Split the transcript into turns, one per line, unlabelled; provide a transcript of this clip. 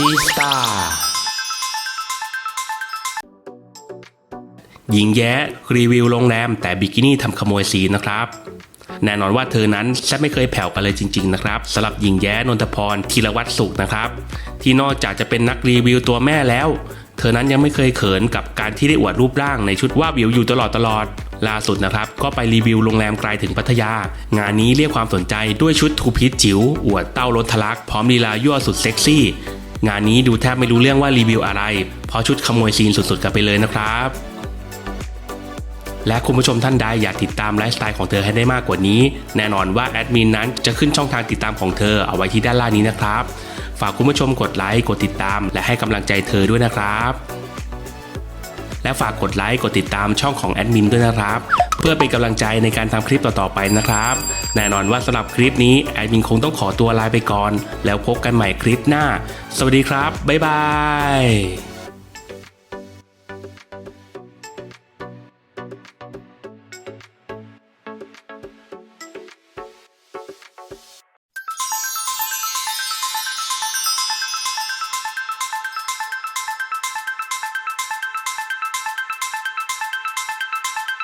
จีสตาหญิงแย้รีวิวโรงแรม แต่บิกินี่ทำขโมยซีนะครับ แน่นอนว่าเธอนั้นแทบไม่เคยแผ่วกันเลยจริง ๆ นะครับสำหรับหญิงแย้นนทพรธีรวัตรสุขนะครับ ที่นอกจากจะเป็นนักรีวิวตัวแม่แล้ว เธอนั้นยังไม่เคยเขินกับการที่ได้อวดรูปร่างในชุดว่าวิวอยู่ตลอดตลอดล่าสุดนะครับ ก็ไปรีวิวโรงแรมไกลถึงพัทยา งานนี้เรียกความสนใจด้วยชุดทูพีชจิ๋วอวดเต้าล้นทะลัก พร้อมลีลายั่วสุดเซ็กซี่ งานนี้ดูแทบไม่รู้เรื่องว่ารีวิวอะไร เพราะชุดขโมยซีนสุดๆกันไปเลยนะครับ และคุณผู้ชมท่านใดอยากติดตามไลฟ์สไตล์ของเธอให้ได้มากกว่านี้ แน่นอนว่าแอดมินนั้นจะขึ้นช่องทางติดตามของเธอเอาไว้ที่ด้านล่างนี้นะครับ ฝากคุณผู้ชมกดไลค์กดติดตาม และให้กำลังใจเธอด้วยนะครับ และฝากกดไลค์กดติดตามช่องของแอดมินด้วยนะครับ เพื่อเป็นกำลังใจในการทำคลิปต่อๆไปนะครับ แน่นอนว่าสำหรับคลิปนี้แอดมินคงต้องขอตัวลาไปก่อน แล้วพบกันใหม่คลิปหน้า สวัสดีครับบ๊ายบาย